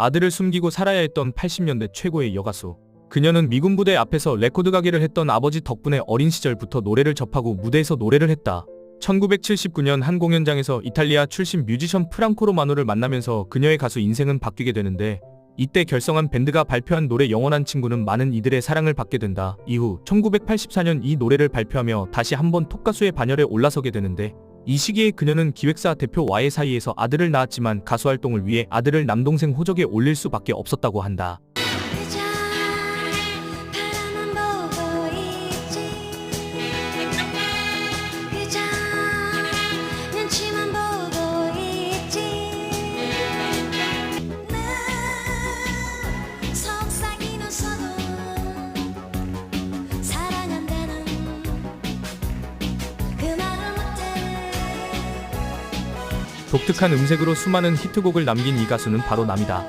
아들을 숨기고 살아야 했던 80년대 최고의 여가수. 그녀는 미군 부대 앞에서 레코드 가게를 했던 아버지 덕분에 어린 시절부터 노래를 접하고 무대에서 노래를 했다. 1979년 한 공연장에서 이탈리아 출신 뮤지션 프랑코 로마노를 만나면서 그녀의 가수 인생은 바뀌게 되는데 이때 결성한 밴드가 발표한 노래 영원한 친구는 많은 이들의 사랑을 받게 된다. 이후 1984년 이 노래를 발표하며 다시 한번 톱가수의 반열에 올라서게 되는데 이 시기에 그녀는 기획사 대표 와의 사이에서 아들을 낳았지만 가수 활동을 위해 아들을 남동생 호적에 올릴 수밖에 없었다고 한다. 독특한 음색으로 수많은 히트곡을 남긴 이 가수는 바로 남이다.